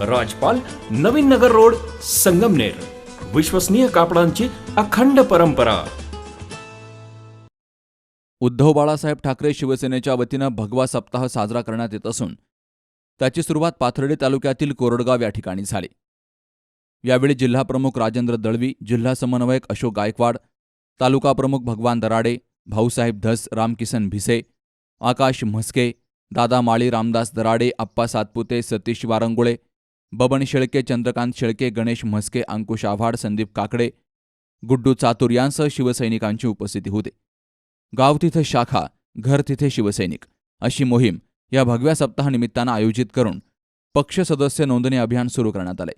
राजपाल Navin Nagar road Sangamner. विश्वसनीय कापडांची अखंड परंपरा. उद्धव बाळासाहेब ठाकरे शिवसेनेच्या वतीनं भगवा सप्ताह साजरा करण्यात येत असून त्याची सुरुवात पाथर्डी तालुक्यातील कोरडगाव या ठिकाणी झाली. यावेळी जिल्हाप्रमुख राजेंद्र दळवी जिल्हा समन्वयक अशोक गायकवाड तालुका प्रमुख भगवान दराडे भाऊसाहेब धस रामकिसन भिसे आकाश म्हस्के दादा माळी रामदास दराडे आप्पा सातपुते सतीश वारंगुळे बबन शेळके चंद्रकांत शेळके गणेश म्हस्के अंकुश आव्हाड संदीप काकडे गुड्डू चातुर यांसह शिवसैनिकांची उपस्थिती होते. गाव तिथे शाखा घर तिथे शिवसैनिक अशी मोहीम या भगव्या सप्ताहानिमित्तानं आयोजित करून पक्ष सदस्य नोंदणी अभियान सुरू करण्यात आले.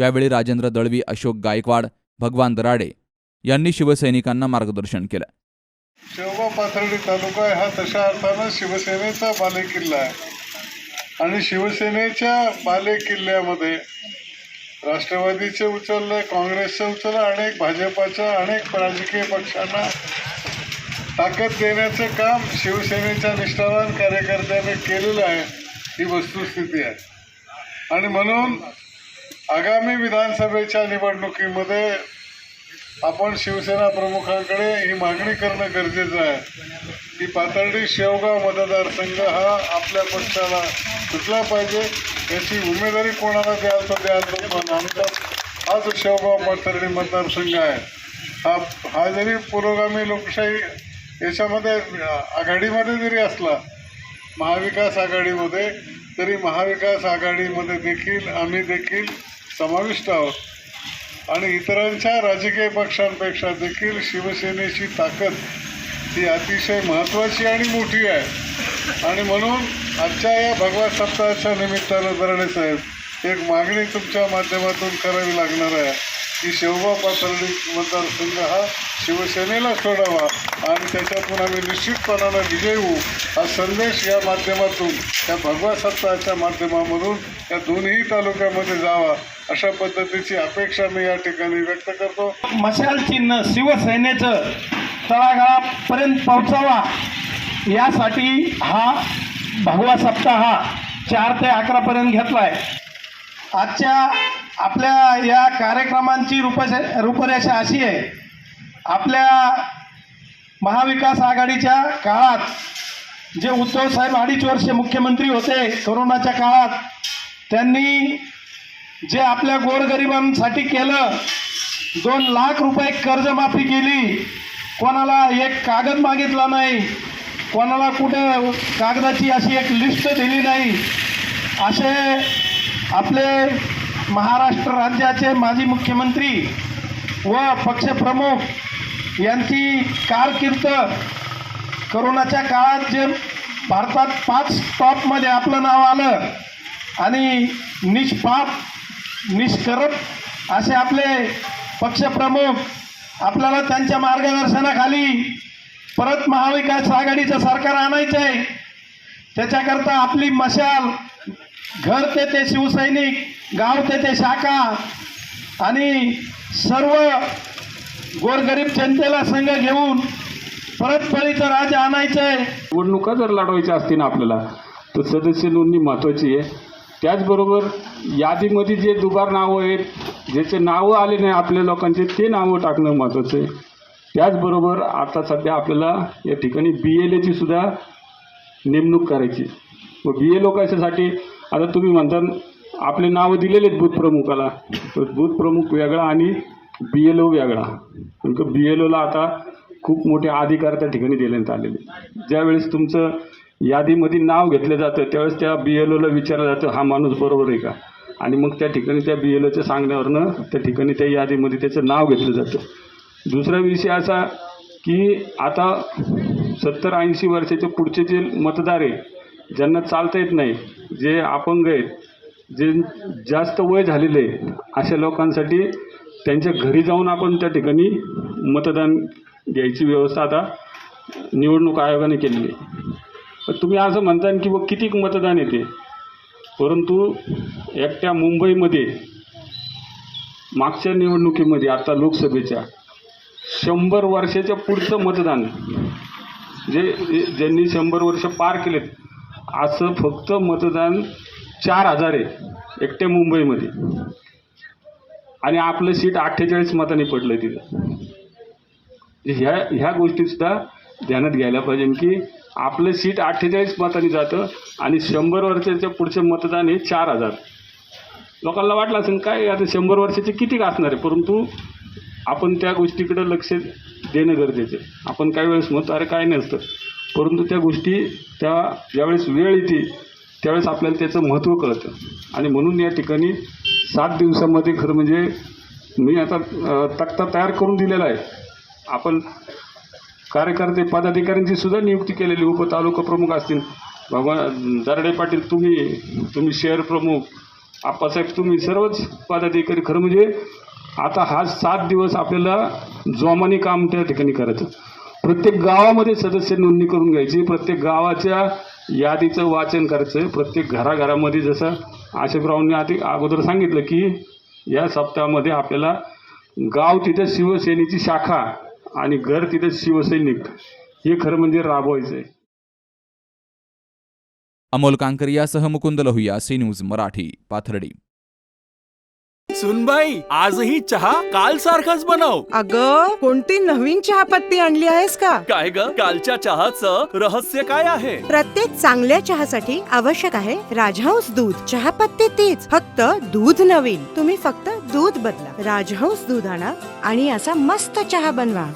यावेळी राजेंद्र दळवी अशोक गायकवाड भगवान दराडे यांनी शिवसैनिकांना मार्गदर्शन केलं. शेवगाव पाथर्डी तालुका हा तशा अर्थानं शिवसेनेचा बालेकिल्ला आहे. आणि शिवसेनेच्या बालेकिल्ल्यामध्ये राष्ट्रवादीचे उचललं काँग्रेसचं उचललं अनेक भाजपाच्या अनेक राजकीय पक्षांना ताकद देण्याचं काम शिवसेनेच्या निष्ठावान कार्यकर्त्यांनी केलेलं आहे ही वस्तुस्थिती आहे. आणि म्हणून आगामी विधानसभेच्या निवडणुकीमध्ये आपण शिवसेना प्रमुखांकडे ही मागणी करणं गरजेचं आहे. की पाथर्डी शेवगाव मतदारसंघ हा आपल्या पक्षाला सुटला पाहिजे. याची उमेदवारी कोणाला द्याल तर द्याल तर पण आमचा हा जो शेवगाव पाथर्डी मतदारसंघ आहे. हा हा जरी पुरोगामी लोकशाही याच्यामध्ये आघाडीमध्ये जरी असला महाविकास आघाडीमध्ये तरी महाविकास आघाडीमध्ये देखील आम्ही देखील समाविष्ट आहोत. आणि इतरांच्या राजकीय पक्षांपेक्षा देखील शिवसेनेची ताकद ती अतिशय महत्त्वाची आणि मोठी आहे. आणि म्हणून आजच्या या भगवा सप्ताहाच्या निमित्तानं दराडे साहेब एक मागणी तुमच्या माध्यमातून करावी लागणार आहे. की शेवबा पाथर्डी मतदारसंघ हा शिवसेनेला सोडावा आणि त्याच्यातून आम्ही निश्चितपणानं विजय होऊ. हा संदेश या माध्यमातून या भगवा सप्ताहाच्या माध्यमामधून या दोन्ही तालुक्यामध्ये जावा. अशा पद्धतीची अपेक्षा मी या ठिकाणी व्यक्त करतो. मशाल चिन्ह शिवसेनेचं तळागाळापर्यंत पोहोचावा. यासाठी हा भगवा सप्ताह चार ते अकरापर्यंत घेतला आहे आजच्या आपल्या या कार्यक्रमांची रूपशे रूपरेषा अशी आहे. आपल्या महाविकास आघाडीच्या काळात जे उद्धव साहेब अडीच वर्ष मुख्यमंत्री होते कोरोनाच्या काळात त्यांनी जे आपल्या गोरगरिबांसाठी केलं दोन लाख रुपये कर्जमाफी केली कोणाला एक कागद मागितला नाही कोणाला कुठे कागदाची अशी एक लिस्ट दिली नाही. असे आपले महाराष्ट्र राज्याचे माजी मुख्यमंत्री व पक्षप्रमुख यांची कारकीर्द करोनाच्या काळात जे भारतात पाच टॉपमध्ये आपलं नाव आलं आणि निष्पाप निष्करप असे आपले पक्षप्रमुख आपल्याला त्यांच्या मार्गदर्शनाखाली परत महाविकास आघाडीचं सरकार आणायचं आहे त्याच्याकरता आपली मशाल घर ते ते शिवसैनिक गाव ते ते शाखा आणि सर्व गोरगरीब जनतेला संघ घेऊन परत फळीचं राज आणायचं आहे निवडणुका जर लढवायच्या असतील आपल्याला तर सदस्य नोंदणी महत्त्वाची आहे. त्याचबरोबर यादीमध्ये जे दुबार नावं आहेत ज्याचे नावं आले नाही आपल्या लोकांचे ते नावं टाकणं महत्त्वाचं आहे. त्याचबरोबर आता सध्या आपल्याला या ठिकाणी बी एल एची सुद्धा नेमणूक करायची व बी एल ओ कशासाठी आता तुम्ही म्हणता आपले नावं दिलेले आहेत बूथ प्रमुखाला. तर प्रमुख वेगळा आणि बी एल ओ वेगळा. कारण बी एल ओला आता खूप मोठे अधिकार त्या ठिकाणी देण्यात आलेले ज्यावेळेस तुमचं यादीमध्ये नाव घेतलं जातं त्यावेळेस त्या बी एल ओला विचारलं जातं हा माणूस बरोबर आहे का? आणि मग त्या ठिकाणी त्या बी एल ओच्या सांगण्यावरनं त्या ठिकाणी त्या यादीमध्ये त्याचं नाव घेतलं जातं. दुसरा विषय असा की आता सत्तर ऐंशी वर्षाच्या पुढचे जे मतदार आहे ज्यांना चालता येत नाही जे अपंग आहेत जे जास्त वय झालेले आहे अशा लोकांसाठी त्यांच्या घरी जाऊन आपण त्या ठिकाणी मतदान घ्यायची व्यवस्था आता निवडणूक आयोगाने केलेली आहे. तुम्ही असं म्हणता की व किती मतदान येते? परंतु एकट्या मुंबईमध्ये मागच्या निवडणुकीमध्ये आता लोकसभेच्या शंभर वर्षाच्या पुढचं मतदान जे ज्यांनी शंभर वर्ष पार केलेत असं फक्त मतदान चार हजार आहे एकट्या मुंबईमध्ये. आणि आपलं सीट अठ्ठेचाळीस मतांनी पडलं तिथं. ह्या ह्या गोष्टीसुद्धा ध्यानात घ्यायला पाहिजे की आपलं सीट अठ्ठेचाळीस मतांनी जातं आणि शंभर वर्षाच्या पुढचं मतदान हे चार हजार. लोकांना वाटलं असेल काय आता शंभर वर्षाचे किती असणार आहे? परंतु आपण त्या गोष्टीकडं लक्ष देणं गरजेचं आहे. आपण काही वेळेस म्हणतो अरे काय नसतं. परंतु त्या गोष्टी त्या ज्यावेळेस वेळ येते त्यावेळेस आपल्याला त्याचं महत्त्व कळतं. आणि म्हणून या ठिकाणी सात दिवसामध्ये खरं म्हणजे मी आता तक्ता तयार करून दिलेला आहे. आपण कार्यकर्ते पदाधिकाऱ्यांची सुद्धा नियुक्ती केलेली उपतालुका प्रमुख असतील. भगवान दरडे पाटील तुम्ही तुम्ही शहर प्रमुख आप्पासाहेब तुम्ही सर्वच पदाधिकारी. खरं म्हणजे आता हा सात दिवस आपल्याला जोमाने काम त्या ठिकाणी करायचं. प्रत्येक गावामध्ये सदस्य नोंदणी करून घ्यायची. प्रत्येक गावाच्या यादीचं वाचन करायचं. प्रत्येक घराघरामध्ये जसं आशेकरावांनी आधी अगोदर सांगितलं की या सप्ताहामध्ये आपल्याला गाव तिथं शिवसेनेची शाखा आणि घर तिथं शिवसैनिक. हे खरं म्हणजे राबवायचं आहे. अमोल कांकर यासह मुकुंद लोहिया सी न्यूज मराठी पाथर्डी. सुनबाई आजही चहा काल सारखाच बनव. अग कोणती नवीन चहापत्ती आणली आहेस का? काय ग? कालच्या चहाचं रहस्य काय आहे? प्रत्येक चांगल्या चहासाठी आवश्यक आहे राजहंस दूध. चहापत्ती तीच फक्त दूध नवीन. तुम्ही फक्त दूध बदला. राजहंस दूध आणा आणि असा मस्त चहा बनवा.